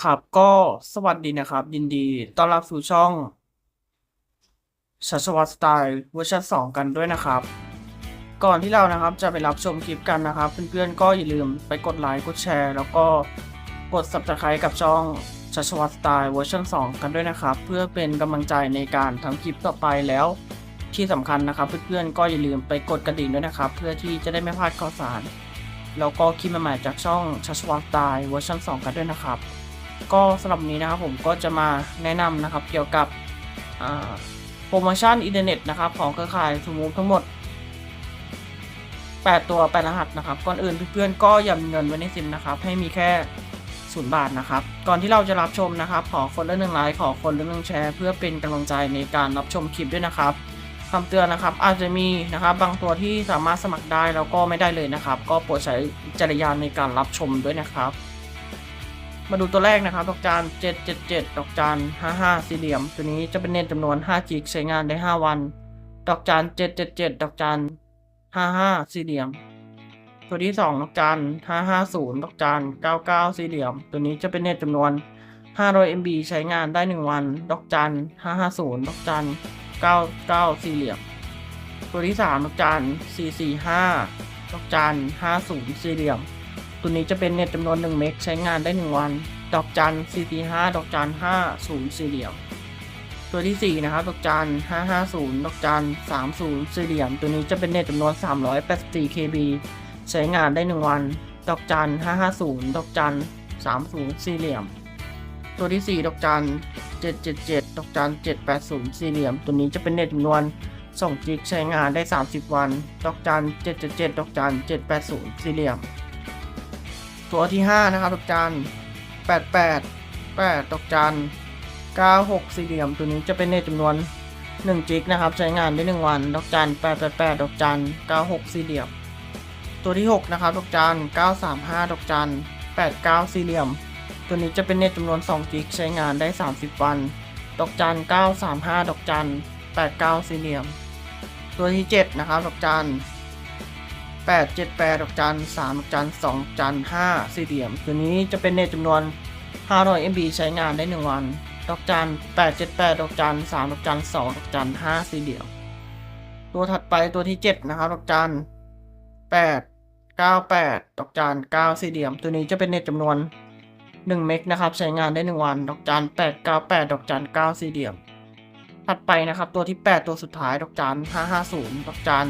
ครับก็สวัสดีนะครับ ยินดีต้อนรับสู่ช่องชัชวัตสไตล์เวอร์ชัน2กันด้วยนะครับ ก่อนที่เรานะครับจะไปรับชมคลิปกันนะครับ เพื่อนๆก็อย่าลืมไปกดไลค์กดแชร์ แล้วก็กด subscribe กับช่องชัชวัตสไตล์เวอร์ชัน2กันด้วยนะครับ เพื่อเป็นกำลังใจในการทำคลิปต่อไปแล้วที่สำคัญนะครับ เพื่อนๆก็อย่าลืมไปกดกระดิ่งด้วยนะครับ เพื่อที่จะได้ไม่พลาดข่าวสาร แล้วก็คลิปใหม่ๆจากช่องชัชวัตสไตล์เวอร์ชัน2กันด้วยนะครับ ก็สำหรับนี้นะครับผมก็จะมาแนะนำนะครับเกี่ยวกับโปรโมชั่นอินเทอร์เน็ตนะครับของเครือข่ายสมูทั้งหมด 8 ตัว8รหัสนะครับก่อนอื่นเพื่อนๆก็อย่ามีเงินไว้ในซิมนะครับให้มีแค่ศูนย์บาทนะครับก่อนที่เราจะรับชมนะครับขอคนละหนึ่งไลค์ขอคนละหนึ่งแชร์ เพื่อเป็นกำลังใจในการรับชมคลิปด้วยนะครับคำเตือนนะครับอาจจะมีนะครับบางตัวที่สามารถสมัครได้แล้วก็ไม่ได้เลยนะครับ ก็โปรดใช้จรณญาณในการรับชมด้วยนะครับ มาดูตัวแรกนะครับ ดอกจาน 777 ดอกจาน 55 สี่เหลี่ยม ตัวนี้จะเป็นเน็ตจำนวน5 g ใช้งานได้ 5 วัน ดอกจาน 777 ดอกจาน 55 สี่เหลี่ยม ตัวที่ 2 ดอกจาน 550 ดอกจาน 99 สี่เหลี่ยม ตัวนี้จะเป็นเน็ตจำนวน 500 MB ใช้งานได้ 1 วัน ดอกจาน550 ดอกจาน99 สี่เหลี่ยม ตัวที่ 3 ดอกจาน445 ดอกจาน50 สี่เหลี่ยม ตัวนี้จะเป็นเน็ตจำนวน 1 เมกใช้งานได้ 1 วัน ดอกจัน445ดอกจัน 5 0 สี่เหลี่ยม ตัวที่ 4 นะครับ ดอกจัน 550 ดอกจัน 30 สี่เหลี่ยม ตัวนี้จะเป็นเน็ตจำนวน 384 KB ใช้งานได้ 1 วัน ดอกจัน 550 ดอกจัน 30 สี่เหลี่ยม ตัวที่ 4 ดอกจัน 777 ดอกจัน 780 สี่เหลี่ยม ตัวนี้จะเป็นเน็ตจำนวน2จิกใช้งานได้ 30 วัน ดอกจัน 777 ดอกจัน 780 สี่เหลี่ยม ตัวที่ 5 นะครับดอกจัน88 8ดอกจัน96สี่เหลี่ยมตัวนี้จะเป็นเนตจำนวน1จิกนะครับใช้งานได้ 1 วัน ดอกจัน888ดอกจัน96สี่เหลี่ยม ตัวที่ 6 นะครับ ดอกจัน935ดอกจัน89สี่เหลี่ยม ตัวนี้จะเป็นเนตจำนวน2จิกใช้งานได้ 30 วัน ดอกจัน935ดอกจัน89สี่เหลี่ยม ตัวที่ 7 นะครับ ดอกจัน 8 7 8ดอกจัน3ดอกจัน2ดอกจัน5สี่เหลี่ยม ตัวนี้จะเป็นเนตจำนวน 500 MB ใช้งานได้ 1 วัน ดอกจัน8 7 8ดอกจัน3ดอกจัน2ดอกจัน5สี่เหลี่ยม ตัวถัดไปตัวที่ 7 นะครับ ดอกจัน8 9 8 ดอกจัน9สี่เหลี่ยม ตัวนี้จะเป็นเนตจำนวน 1 เมกนะครับ ใช้งานได้ 1 วัน ดอกจัน8 9 8 ดอกจัน9สี่เหลี่ยม ถัดไปนะครับ ตัวที่ 8 ตัวสุดท้าย ดอกจัน550 ดอกจัน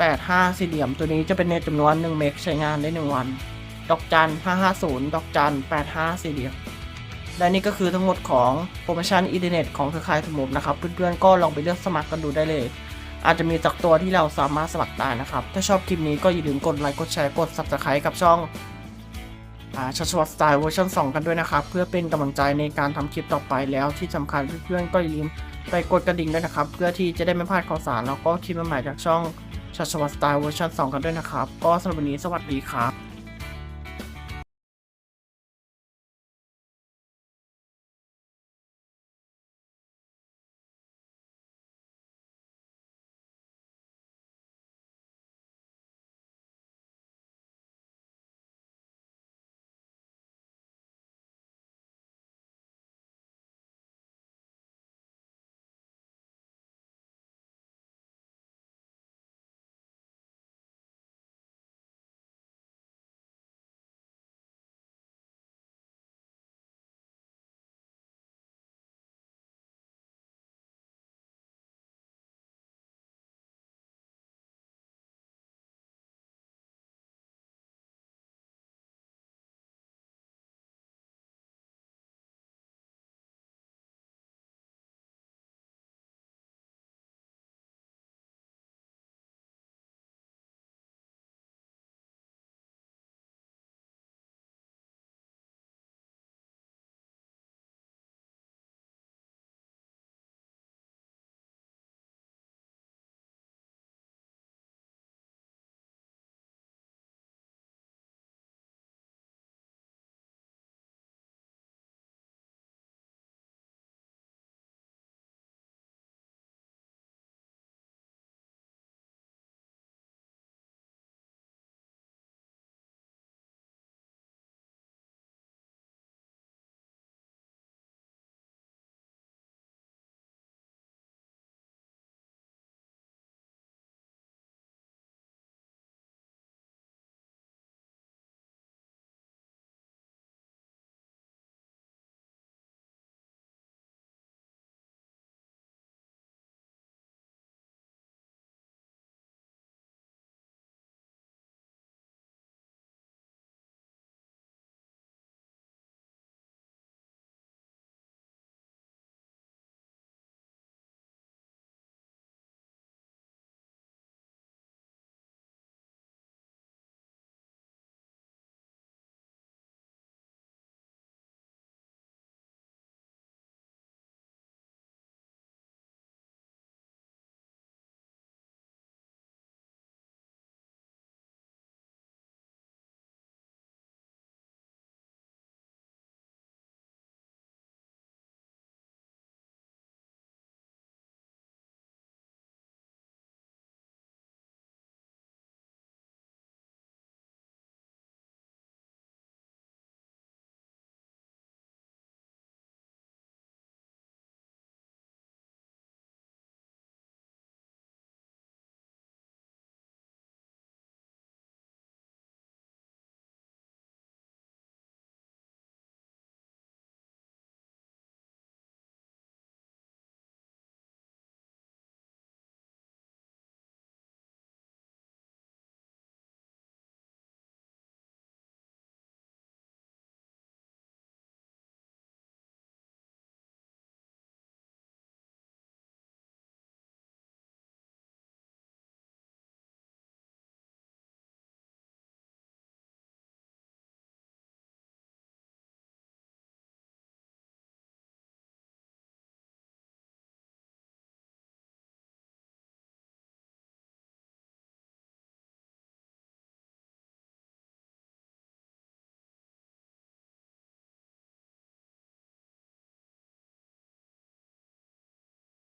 85สี่เหลี่ยมตัวนี้จะเป็นเน็ตจำนวน1เมกใช้งานได้ 1 วัน ดอกจัน 550 ดอกจัน 85 สี่เหลี่ยม และนี่ก็คือทั้งหมดของโปรโมชั่นอินเทอร์เน็ตของเครือข่ายสมุบนะครับ เพื่อนๆก็ลองไปเลือกสมัครกันดูได้เลย อาจจะมีสักตัวที่เราสามารถสมัครได้นะครับ ถ้าชอบคลิปนี้ก็อย่าลืมกดไลค์ กดแชร์ กด subscribe กับช่องชัชวัตสไตล์เวอร์ชัน2 กันด้วยนะครับ เพื่อเป็นกำลังใจในการทำคลิปต่อไปแล้วที่สำคัญเพื่อนๆก็อย่าลืมไปกดกระดิ่งด้วยนะครับ เพื่อที่จะได้ไม่พลาดข่าวสารแล้วก็คลิปใหม่ๆจากช่อง ชัชวัตสไตล์เวอร์ชัน2 กันด้วยนะครับ ก็สำหรับวันนี้สวัสดีครับ